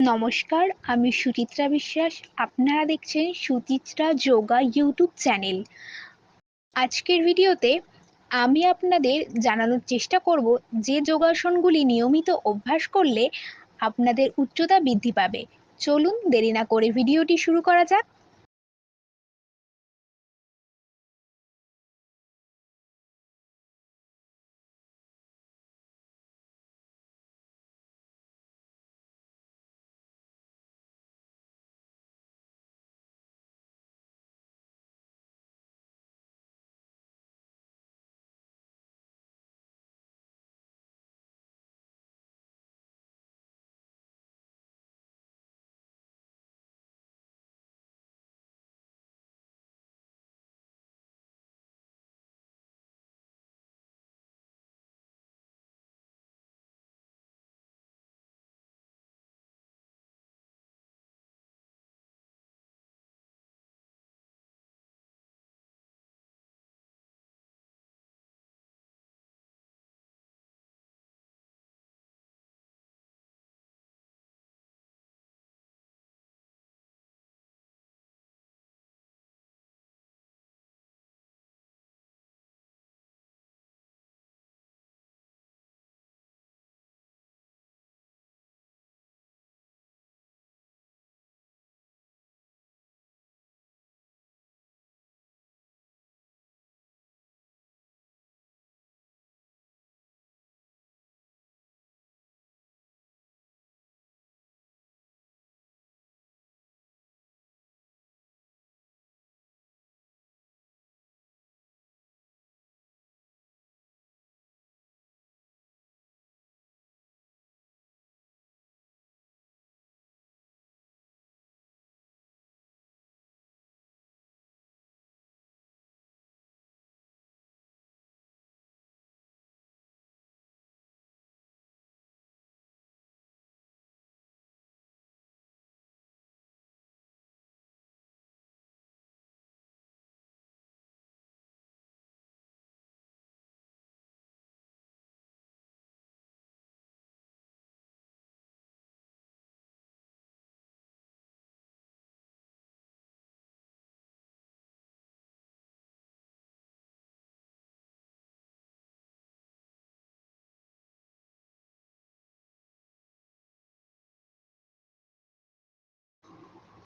নমস্কার, আমি সুচিত্রা বিশ্বাস। আপনারা দেখছেন সুচিত্রা যোগা ইউটিউব চ্যানেল। আজকের ভিডিওতে আমি আপনাদের জানানোর চেষ্টা করব যে যোগাসনগুলি নিয়মিত অভ্যাস করলে আপনাদের উচ্চতা বৃদ্ধি পাবে। চলুন দেরি না করে ভিডিওটি শুরু করা যাক।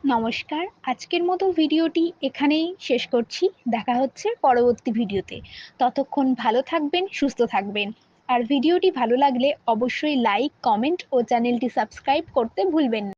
নমস্কার। আজকের মতো ভিডিওটি এখানেই শেষ করছি। দেখা হচ্ছে পরবর্তী ভিডিওতে। ততক্ষণ ভালো থাকবেন, সুস্থ থাকবেন। আর ভিডিওটি ভালো লাগলে অবশ্যই লাইক কমেন্ট ও চ্যানেলটি সাবস্ক্রাইব করতে ভুলবেন না।